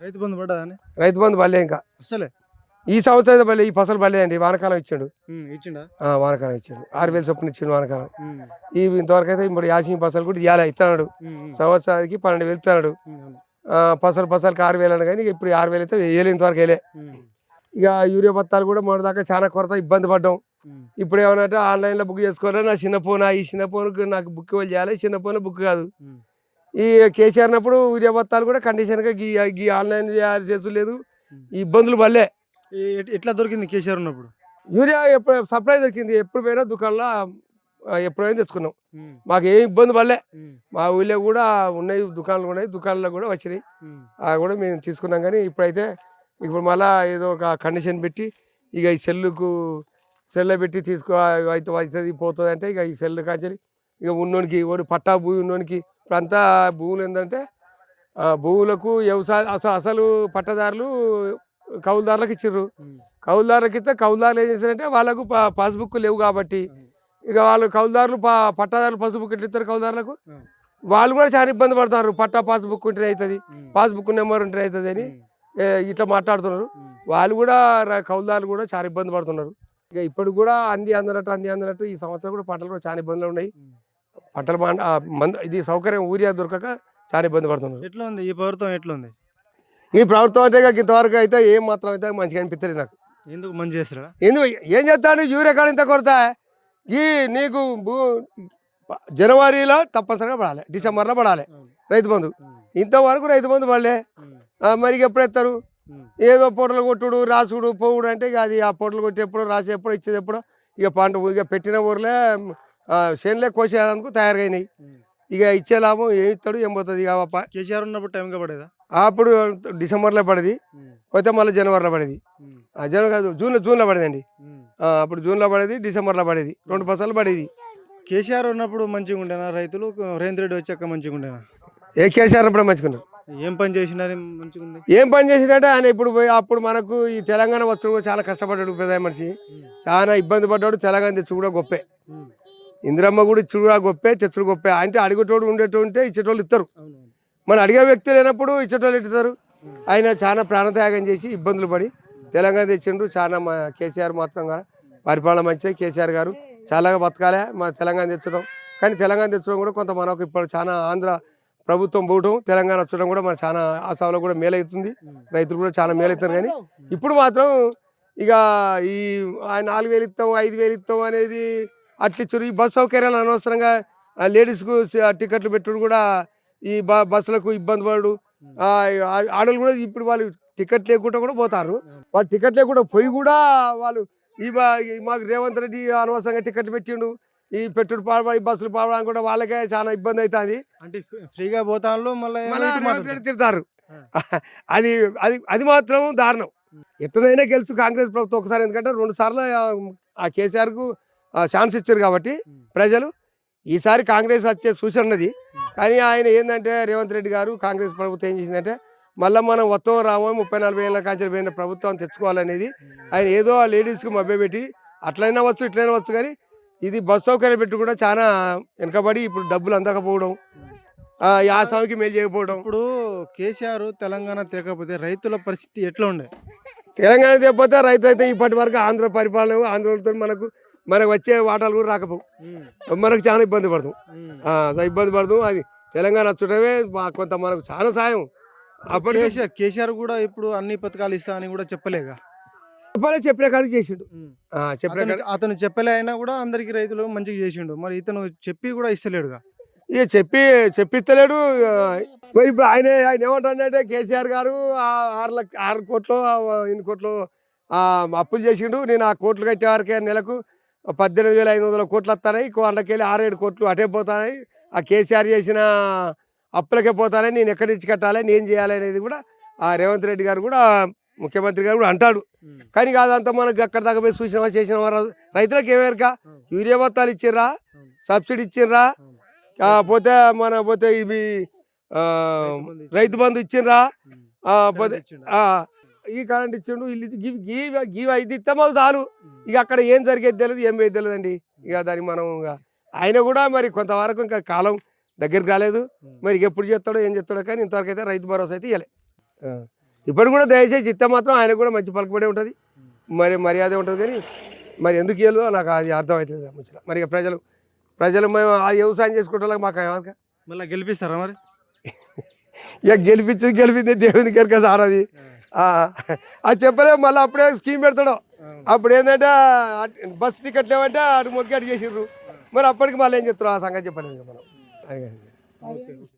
రైతు బంధు పడ్డదా అని? రైతు బంధు పడలే ఇంకా. అసలే ఈ సంవత్సరం అయితే పడలే ఈ ఫసలు పడలే అండి వానకాలం ఇచ్చాడు. ఇచ్చిండా? వానకాలం ఇచ్చాడు. ఆరు వేలు చొప్పున ఇచ్చిండు వానకాలం. ఈ ఇంతవరకు అయితే ఇప్పుడు యాసింగ్ పసలు కూడా ఇవ్వాలి ఇస్తున్నాడు సంవత్సరానికి పన్నెండు వేలు ఇస్తున్నాడు పసలు పసలకి ఆరు వేలు అని కానీ ఇప్పుడు ఆరు వేలు అయితే వేయలే ఇంతవరకు ఉమ్, ఇక యూరియా బత్తాలు కూడా మొన్న దాకా చాలా కొరత ఇబ్బంది పడ్డాం. ఇప్పుడు ఏమనంటే ఆన్లైన్లో బుక్ చేసుకోవాలి నా చిన్న ఫోన్ ఈ చిన్న ఫోన్కి నాకు బుక్ చేయాలి చిన్న ఫోన్ బుక్ కాదు. ఈ కేసీఆర్ అన్నప్పుడు యూరియా బత్తాలు కూడా కండిషన్గా గీ గీ ఆన్లైన్ చేసు లేదు ఈ ఇబ్బందులు ఎట్- ఎట్లా దొరికింది కేసీఆర్ ఉన్నప్పుడు? యూరియా ఎప్పుడు సప్లై దొరికింది. ఎప్పుడు పోయినా దుకాణంలో ఎప్పుడైనా తెచ్చుకున్నాం. మాకు ఏం ఇబ్బంది పడలే. మా ఊళ్ళో కూడా ఉన్నాయి దుకాణాలు ఉన్నాయి. దుకాణాల్లో కూడా వచ్చినాయి. అవి కూడా మేము తీసుకున్నాం కానీ ఇప్పుడైతే ఇప్పుడు మళ్ళా ఏదో ఒక కండిషన్ పెట్టి ఇక ఈ సెల్లుకు సెల్లో పెట్టి తీసుకో అయితే అవుతుంది పోతుంది అంటే ఇక ఈ సెల్లు కాచరి ఇక ఉన్నోనికి ఓడి పట్టా భూమి ఉన్నోనికి ఇప్పుడు అంతా భూములు ఏంటంటే భూములకు వ్యవసాయ అసలు అసలు పట్టదారులు కౌలుదారులకు ఇచ్చిర్రు. కౌలుదారులకు ఇస్తే కౌలుదారులు ఏం చేశారంటే వాళ్ళకు పాస్బుక్ లేవు కాబట్టి ఇక వాళ్ళు కౌలుదారులు పా పట్టాదారులు పాస్బుక్ ఎట్లా ఇస్తారు కౌలుదారులకు? వాళ్ళు కూడా చాలా ఇబ్బంది పడతారు. పట్టా పాస్బుక్ ఉంటే అవుతుంది పాస్బుక్ నెంబర్ ఉంటే అవుతుంది అని ఇట్లా మాట్లాడుతున్నారు. వాళ్ళు కూడా కౌలుదారులు కూడా చాలా ఇబ్బంది పడుతున్నారు. ఇక ఇప్పుడు కూడా అంది అందనట్టు అంది అందనట్టు ఈ సంవత్సరం కూడా పంటలు కూడా చాలా ఇబ్బందులు ఉన్నాయి. పంటలు మంద ఇది సౌకర్యం ఊరియా దొరకక చాలా ఇబ్బంది పడుతున్నారు. ఎట్లా ఉంది ఈ ప్రభుత్వం ఎట్లా ఉంది ఈ ప్రభుత్వం అంటే ఇంతవరకు అయితే ఏం మాత్రం అయితే మంచిగా అనిపించలేదు నాకు. ఎందుకు మంచి చేస్తాడా ఎందుకు? ఏం చేస్తాడు? యూరియా కాడ ఇంత కొరత? ఈ నీకు భూ జనవరిలో తప్పనిసరిగా పడాలి. డిసెంబర్లో పడాలి. రైతు బంధు. ఇంతవరకు రైతు బంధు పడలే. మరి ఇక ఎప్పుడు ఎత్తారు? ఉమ్, ఏదో పొట్టలు కొట్టుడు రాసుడు పోవుడు అంటే ఇక అది ఆ పొట్టలు కొట్టి ఎప్పుడు రాసి ఎప్పుడు ఇచ్చేది ఎప్పుడు ఇక పంట ఇక పెట్టిన ఊర్లే చేనులే కోసేందుకు తయారైనాయి. ఇక ఇచ్చే లాభం ఏమి ఇస్తాడు ఏం పోతుంది ఇక ప- కేసీఆర్ ఉన్నప్పుడు టైంగా పడేదా? అప్పుడు డిసెంబర్లో పడేది పోతే మళ్ళీ జనవరిలో పడేది. జనవరి కాదు జూన్లో జూన్లో పడేదండి. అప్పుడు జూన్లో పడేది డిసెంబర్లో పడేది. రెండు పసాలు పడేది. కేసీఆర్ ఉన్నప్పుడు మంచిగా ఉండేనా రైతులు రేవంత్ రెడ్డి వచ్చాక మంచిగా ఉండేనా ఏ కేసీఆర్ అప్పుడు మంచుకున్నారు ఏం పని చేసినారని మంచిగా ఉంది ఏం పని చేసినట్టే ఆయన ఇప్పుడు పోయి అప్పుడు మనకు ఈ తెలంగాణ వచ్చుడు కూడా చాలా కష్టపడ్డాడు పెద్ద మనిషి. చాలా ఇబ్బంది పడ్డాడు తెలంగాణ తెచ్చు కూడా గొప్పే. ఇందిరమ్మ కూడా ఇచ్చుడు కూడా గొప్పే తెచ్చుడు గొప్పే. అంటే అడిగేటోడు ఉండేటోడు ఉంటే ఇచ్చేటోళ్ళు ఇస్తారు మన అడిగే వ్యక్తి లేనప్పుడు ఇచ్చేటోళ్ళు ఇస్తారు ఆయన చాలా ప్రాణత్యాగం చేసి ఇబ్బందులు పడి తెలంగాణ తెచ్చిండ్రు. చాలా మా కేసీఆర్ మాత్రం గారు. పరిపాలన మంచిది. కేసీఆర్ గారు చాలా బతకాలే. మా తెలంగాణ తెచ్చడం. కానీ తెలంగాణ తెచ్చడం కూడా కొంత మనకు ఇప్పుడు చాలా ఆంధ్ర ప్రభుత్వం పోవటం తెలంగాణ వచ్చడం కూడా మన చాలా ఆసాలో కూడా మేలవుతుంది రైతులు కూడా చాలా మేలవుతారు కానీ ఇప్పుడు మాత్రం ఇక ఈ నాలుగు వేలు ఇస్తాం ఐదు వేలు ఇస్తాం అనేది అట్లా ఇచ్చారు ఈ బస్ సౌకర్యాలు అనవసరంగా లేడీస్కు టికెట్లు పెట్టుడు కూడా ఈ బస్సులకు ఇబ్బంది పడు. ఆ, ఆ- ఆడవాళ్ళు కూడా ఇప్పుడు వాళ్ళు టికెట్ లేకుండా కూడా పోతారు. వాళ్ళు టికెట్ లేకుండా పోయి కూడా వాళ్ళు ఈ మాకు రేవంత్ రెడ్డి అనవసరంగా టికెట్లు పెట్టిండు. ఈ పెట్టుడు పాడ ఈ బస్సులు పాడడానికి కూడా వాళ్ళకే చాలా ఇబ్బంది అవుతుంది అంటే ఫ్రీ- ఫ్రీగా పోతాను మళ్ళీ తిడతారు. అది అది అది మాత్రం దారుణం. ఎట్లనైనా గెలుచు కాంగ్రెస్ ప్రభుత్వం ఒకసారి ఎందుకంటే రెండు సార్లు ఆ- ఆ కేసీఆర్కు ఛాన్స్ ఇచ్చారు కాబట్టి ప్రజలు ఈసారి కాంగ్రెస్ వచ్చే సూచన ఉన్నది. కానీ ఆయన ఏంటంటే రేవంత్ రెడ్డి గారు కాంగ్రెస్ ప్రభుత్వం ఏం చేసిందంటే మళ్ళీ మనం మొత్తం రామో ముప్పై నలభై ఏళ్ళ కాంచెలు పోయిన ప్రభుత్వం తెచ్చుకోవాలనేది ఆయన ఏదో ఆ లేడీస్కి మభ్యపెట్టి అట్లయినా వచ్చు ఇట్లయినా వచ్చు కానీ ఇది బస్ సౌకర్యం పెట్టి కూడా చాలా వెనకబడి ఇప్పుడు డబ్బులు అందకపోవడం ఆ, యాసమికి మేలు చేయకపోవడం. ఇప్పుడు కేసీఆర్ తెలంగాణ తేకపోతే రైతుల పరిస్థితి ఎట్లా ఉండే? తెలంగాణ తెప్పితే రైతు అయితే ఇప్పటి వరకు ఆంధ్ర పరిపాలన ఆంధ్రతో మనకు మనకు వచ్చే వాటాలు కూడా రాకపోవు మనకు చాలా ఇబ్బంది పడతాం. ఇబ్బంది పడతాం. అది తెలంగాణ వచ్చడమే మా- కొంత మనకు చాలా సాయం. అప్పటి కేసీఆర్ కేసీఆర్ కూడా ఇప్పుడు అన్ని పథకాలు ఇస్తా అని కూడా చెప్పలేగా? చెప్పలే చెప్పిన కాడికి చేసిండు. చెప్పిన అతను చెప్పలే అయినా కూడా అందరికి రైతులు మంచిగా చేసిండు. మరి ఇతను చెప్పి కూడా ఇస్తలేడుగా? ఇక చెప్పి చెప్పిస్తలేడు. మరి ఇప్పుడు ఆయన ఆయన ఏమంటాడంటే కేసీఆర్ గారు ఆ ఆరు లక్ష ఆరు కోట్లు ఎన్ని కోట్లు అప్పులు చేసిండు. నేను ఆ కోట్లు కట్టే వరకే నెలకు పద్దెనిమిది వేల ఐదు వందల కోట్లు వస్తాయి ఆరు ఏడు కోట్లు అటే పోతాయి ఆ కేసీఆర్ చేసిన అప్పులకే పోతానని నేను ఎక్కడి నుంచి కట్టాలి నేను చేయాలి అనేది కూడా ఆ రేవంత్ రెడ్డి గారు కూడా ముఖ్యమంత్రి గారు కూడా అంటాడు. కానీ కాదంతా మనకు అక్కడ దాకా పోయి చూసినవా చేసినవా రైతులకు ఏమేరక యూరియా బత్తాలు ఇచ్చిర్రా? సబ్సిడీ ఇచ్చిర్రా? పోతే మన పోతే ఇవి రైతు బంధు ఇచ్చిండ్రా. ఆ, పోతే ఈ కరెంట్ ఇచ్చిండు ఇల్లు గివ్ గివ్ గివ్ అయితే ఇస్తే మాకు చాలు. ఇక అక్కడ ఏం జరిగేది తెలియదు ఏం పోయేది తెలియదండి. ఇక దానికి మనం ఇక ఆయన కూడా మరి కొంతవరకు ఇంకా కాలం దగ్గరికి రాలేదు. మరి ఎప్పుడు చేస్తాడో ఏం చేస్తాడో కానీ ఇంతవరకు అయితే రైతు భరోసా అయితే ఇవ్వలే. ఇప్పుడు కూడా దయచేసి ఇస్తే మాత్రం ఆయన కూడా మంచి పలుకుబడే ఉంటుంది. మరి మర్యాద ఉంటుంది కానీ మరి ఎందుకు ఇవ్వలేదో నాకు అది అర్థమవుతుంది ముచ్చట. మరి ప్రజలు ప్రజలు మేము ఆ వ్యవసాయం చేసుకుంటే మాకు మళ్ళీ గెలిపిస్తారా మరి? ఇక గెలిపించింది గెలిపింది దేవుని కనుక సార్ అది. అది చెప్పలేము మళ్ళీ అప్పుడే స్కీమ్ పెడతాడు. అప్పుడు ఏంటంటే బస్ టికెట్లు ఏమంటే అటు మొక్కి అటు చేసిర్రు. మరి అప్పటికి మళ్ళీ ఏం చెప్తారు ఆ సంగతి చెప్పలేదు మనం.